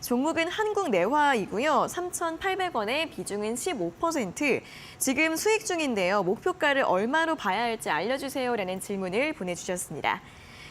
종목은 한국 내화이고요. 3,800원에 비중은 15%. 지금 수익 중인데요. 목표가를 얼마로 봐야 할지 알려주세요라는 질문을 보내주셨습니다.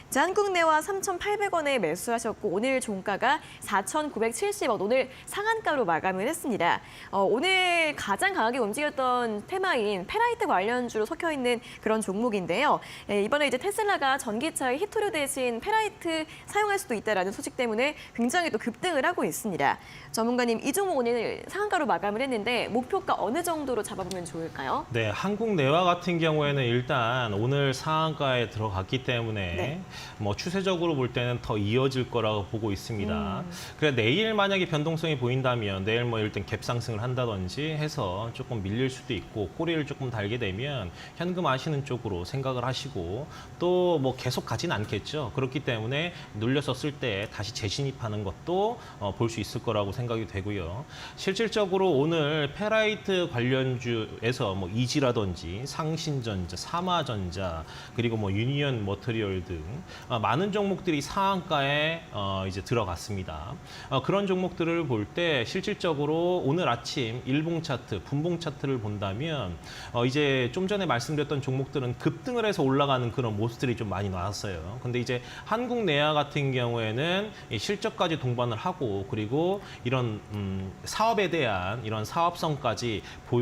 자, 한국내화 3,800원에 매수하셨고 오늘 종가가 4,970원, 오늘 상한가로 마감을 했습니다. 어, 오늘 가장 강하게 움직였던 테마인 페라이트 관련주로 섞여 있는 그런 종목인데요. 예, 이번에 이제 테슬라가 전기차의 히토류 대신 페라이트 사용할 수도 있다라는 소식 때문에 굉장히 또 급등을 하고 있습니다. 전문가님, 이 종목 오늘 상한가로 마감을 했는데 목표가 어느 정도로 잡아보면 좋을까요? 네, 한국 내화 같은 경우에는 일단 오늘 상한가에 들어갔기 때문에 네. 뭐 추세적으로 볼 때는 더 이어질 거라고 보고 있습니다. 음. 그래 내일 만약에 변동성이 보인다면 내일 뭐 일단 갭 상승을 한다든지 해서 조금 밀릴 수도 있고 꼬리를 조금 달게 되면 현금 하시는 쪽으로 생각을 하시고 또 뭐 계속 가진 않겠죠. 그렇기 때문에 눌렸었을 때 다시 재진입하는 것도 어, 볼 수 있을 거라고 생각이 되고요. 실질적으로 오늘 페라이트 관련주에서 뭐 이지라든지 상신전자, 사마전자 그리고 뭐 유니언 머터리얼 등 어, 많은 종목들이 상한가에 어, 이제 들어갔습니다. 어, 그런 종목들을 볼 때 실질적으로 오늘 아침 일봉 차트, 분봉 차트를 본다면 어, 이제 좀 전에 말씀드렸던 종목들은 급등을 해서 올라가는 그런 모습들이 좀 많이 나왔어요. 근데 이제 한국 내야 같은 경우에는 이 실적까지 동반을 하고 그리고 이런 음, 사업에 대한 이런 사업성까지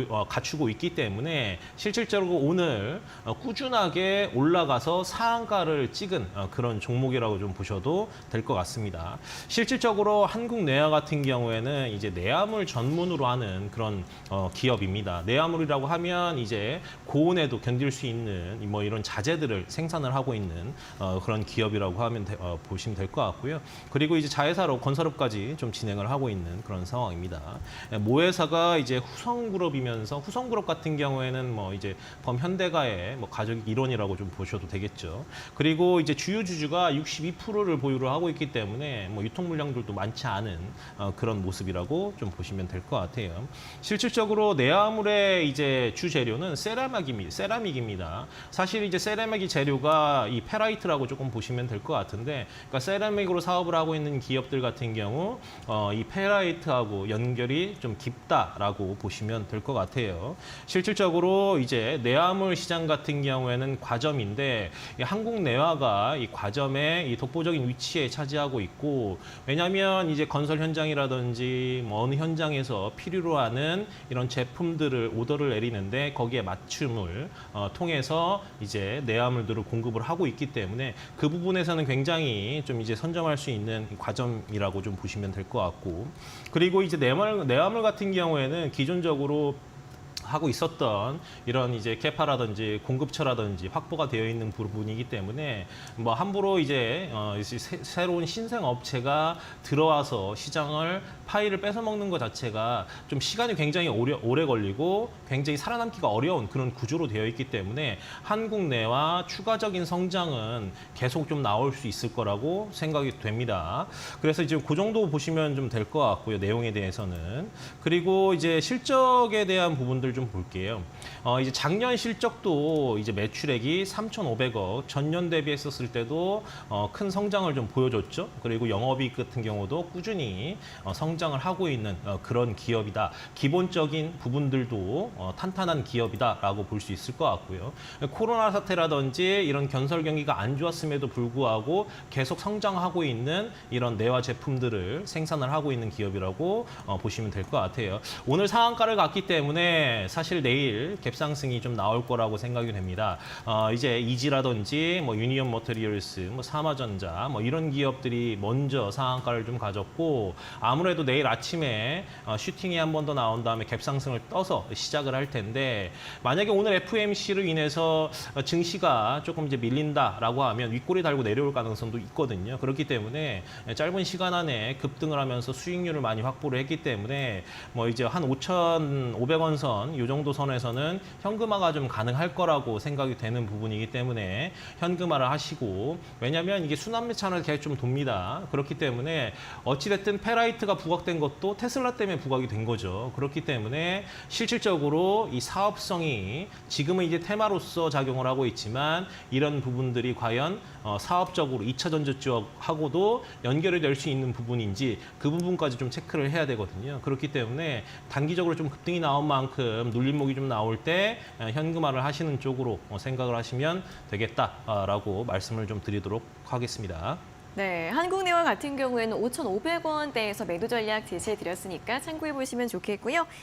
어, 갖추고 있기 때문에 실질적으로 오늘 어, 꾸준하게 올라가서 상한가를 찍은 어, 그런 종목이라고 좀 보셔도 될 것 같습니다. 실질적으로 한국 내야 같은 경우에는 이제 내화물 전문으로 하는 그런 어, 기업입니다. 내화물이라고 하면 이제 고온에도 견딜 수 있는 뭐 이런 자재들을 생산을 하고 있는 어, 그런 기업이라고 하면 돼- 어, 보시면 될 것 같고요. 그리고 이제 자회사로 건설업까지 좀 진행을 하고 있는 그런 상황입니다. 예, 모회사가 이제 후성그룹이면서 후성그룹 같은 경우에는 뭐 이제 범현대가의 뭐 가족 일원이라고 좀 보셔도 되겠죠. 그리고 이제 주요 주주가 62%를 보유를 하고 있기 때문에 뭐 유통 물량들도 많지 않은 어, 그런 모습이라고 좀 보시면 될 것 같아요. 실질적으로 내화물의 이제 주 재료는 세라믹입니다. 세라믹입니다. 사실 이제 세라믹이 재료가 이 페라이트라고 조금 보시면 될 것 같은데, 그러니까 세라믹으로 사업을 하고 있는 기업들 같은 경우 어, 이 페라이트하고 연결이 좀 깊다라고 보시면 될 것 같아요. 실질적으로 이제 내화물 시장 같은 경우에는 과점인데 이 한국 내화가 이 과점의 이 독보적인 위치에 차지하고 있고 왜냐하면 이제 건설 현장이라든지 뭐 어느 현장에서 필요로 하는 이런 제품들을 오더를 내리는데 거기에 맞춤을 어, 통해서 이제 내화물들을 공급을 하고 있기 때문에 그 부분에서는 굉장히 좀 이제 선점할 수 있는 과점이라고 좀 보시면 될 것 같고 그리고 이제 내화물, 내화물 같은 경우에는 기존적으로 하고 있었던 이런 이제 캐파라든지 공급처라든지 확보가 되어 있는 부분이기 때문에 뭐 함부로 이제 어 새- 새로운 신생 업체가 들어와서 시장을 파이를 뺏어 먹는 것 자체가 좀 시간이 굉장히 오래, 오래 걸리고 굉장히 살아남기가 어려운 그런 구조로 되어 있기 때문에 한국 내와 추가적인 성장은 계속 좀 나올 수 있을 거라고 생각이 됩니다. 그래서 이제 그 정도 보시면 좀 될 것 같고요. 내용에 대해서는. 그리고 이제 실적에 대한 부분들 좀 볼게요. 어, 이제 작년 실적도 이제 매출액이 3,500억, 전년 대비했었을 때도 어, 큰 성장을 좀 보여줬죠. 그리고 영업이익 같은 경우도 꾸준히 어, 성장을 하고 있는 어, 그런 기업이다. 기본적인 부분들도 어, 탄탄한 기업이다라고 볼 수 있을 것 같고요. 코로나 사태라든지 이런 견설 경기가 안 좋았음에도 불구하고 계속 성장하고 있는 이런 내화 제품들을 생산을 하고 있는 기업이라고 어, 보시면 될 것 같아요. 오늘 상한가를 갔기 때문에 사실 내일 갭상승이 좀 나올 거라고 생각이 됩니다. 어, 이제 이지라든지 뭐 유니언 머터리얼스, 뭐 사마전자 뭐 이런 기업들이 먼저 상한가를 좀 가졌고 아무래도 내일 아침에 어, 슈팅이 한 번 더 나온 다음에 갭상승을 떠서 시작을 할 텐데 만약에 오늘 FMC로 인해서 어, 증시가 조금 이제 밀린다라고 하면 윗꼬리 달고 내려올 가능성도 있거든요. 그렇기 때문에 짧은 시간 안에 급등을 하면서 수익률을 많이 확보를 했기 때문에 뭐 이제 한 5,500원 선이 정도 선에서는 현금화가 좀 가능할 거라고 생각이 되는 부분이기 때문에 현금화를 하시고 왜냐하면 이게 순환 매차는 계속 좀 돕니다. 그렇기 때문에 어찌됐든 페라이트가 부각된 것도 테슬라 때문에 부각이 된 거죠. 그렇기 때문에 실질적으로 이 사업성이 지금은 이제 테마로서 작용을 하고 있지만 이런 부분들이 과연 어, 사업적으로 2차 전지 쪽하고도 연결이 될 수 있는 부분인지 그 부분까지 좀 체크를 해야 되거든요. 그렇기 때문에 단기적으로 좀 급등이 나온 만큼 눌림목이 좀 나올 때 어, 현금화를 하시는 쪽으로 어, 생각을 하시면 되겠다라고 말씀을 좀 드리도록 하겠습니다. 네, 한국내와 같은 경우에는 5,500원대에서 매도 전략 제시해 드렸으니까 참고해 보시면 좋겠고요.